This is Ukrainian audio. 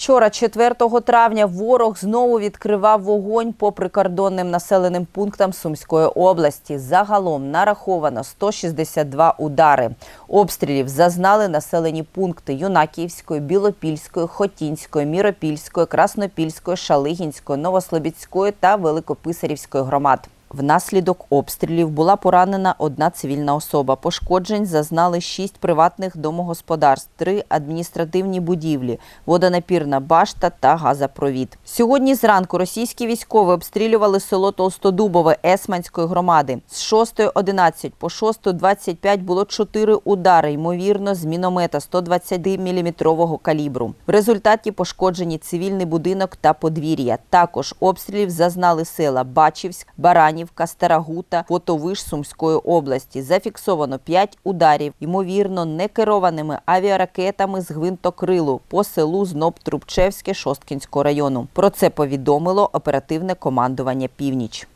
Вчора, 4 травня, ворог знову відкривав вогонь по прикордонним населеним пунктам Сумської області. Загалом нараховано 162 удари. Обстрілів зазнали населені пункти Юнакіївської, Білопільської, Хотінської, Міропільської, Краснопільської, Шалигінської, Новослобідської та Великописарівської громад. Внаслідок обстрілів була поранена одна цивільна особа. Пошкоджень зазнали шість приватних домогосподарств, три адміністративні будівлі, водонапірна башта та газопровід. Сьогодні зранку російські військові обстрілювали село Толстодубове Есманської громади. З 6.11 по 6.25 було чотири удари, ймовірно, з міномета 120 мм калібру. В результаті пошкоджені цивільний будинок та подвір'я. Також обстрілів зазнали села Бачівськ, Баранівка, Старагута, Потовиш Сумської області. Зафіксовано 5 ударів, ймовірно, некерованими авіаракетами з гвинтокрилу по селу Зноб-Трубчевське Шосткінського району. Про це повідомило оперативне командування Північ.